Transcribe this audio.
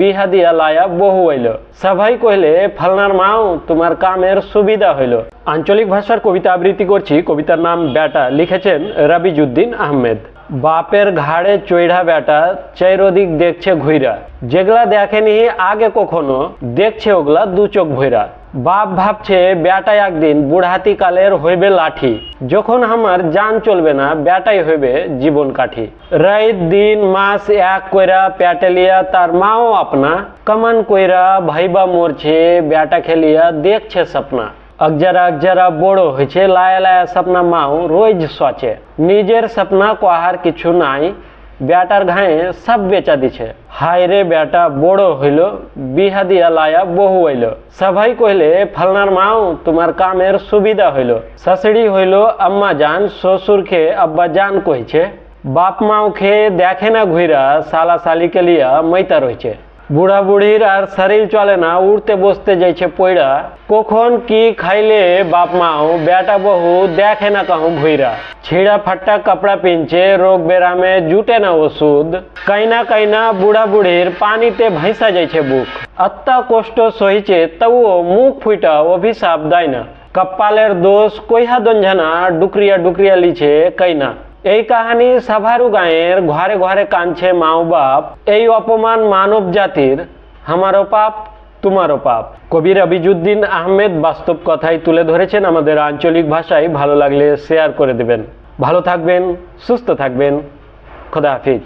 বিহা দিয়া লায়া বহু হইল। সাভাই কহিলে, ফালনার মাও, তোমার কামের সুবিধা হইল। আঞ্চলিক ভাষার কবিতা আবৃত্তি করছি। কবিতার নাম বেটা লিখেছেন রাবিজুদ্দিন আহমেদ। বাপের ঘাড়ে চৈড়া বেটা চৈরদিক দেখছে ঘুইরা। যেগুলা দেখেনি আগে কখনো, দেখছে ওগুলা দু চোখ ভৈরা বাপ ভাবছে বেটা একদিন বুড়হাতি কালের হইবে লাঠি। যখন আমার জান চলবে না, বেটাই হইবে জীবন কাঠি। রাত দিন মাস এক কইরা প্যাটেলিয়া তার মাও আপনা। কমান কইরা ভাইবা মরছে, বেটা খেলিয়া দেখছে সপনা অগজারা অগজারা বড় হয়েছে লায়া লায়া সপনা মাও রোজ সোচে। নিজের সপনা কোহার কিছু নাই বেটার ঘায়ে সব বেচা দিছে। হায় রে বেটা বড় হইল, বিহা দিয়া লায়া বহু হইল। সবাই কইলে ফালনার মাও, তোমার কামের সুবিধা হইল। শাশুড়ি হইল, আম্মা জান শ্বশুরকে আব্বা জান কইছে বাপ মাও খেয়ে দেখে না ঘুরা সালা সালিকে লিয়া মৈতা রয়েছে বুড়া বুড়ির আর শরীর চলে না উঠতে বসতে যাইছে পয়রা কখন কি খাইলে বাপ মাও, বেটা বহু দেখে না কাহু ভুইরা ছিঁড়া ফাট্টা কাপড়া পিনছে, রোগ বেরামে জুটে না ওষুধ। কাইনা কাইনা বুড়া বুড়ির পানিতে ভাইসা যাইছে বুক। আত্মা কষ্ট সহিছে, তবুও মুখ ফুইটা অভিশাপ দেয় না। কপালের দোষ কইহা দঞ্জানা, ডুকরিয়া ডুকরিয়া লিছে কাইনা। এই কাহানি সাভারু গাঁয়ের ঘরে ঘরে কাঁদছে মাও বাপ। এই অপমান মানব জাতির, আমারও পাপ, তোমারও পাপ। কবির আবিজুদ্দিন আহমেদ বাস্তব কথাই তুলে ধরেছেন আমাদের আঞ্চলিক ভাষায়। ভালো লাগলে শেয়ার করে দেবেন। ভালো থাকবেন, সুস্থ থাকবেন। খোদা হাফিজ।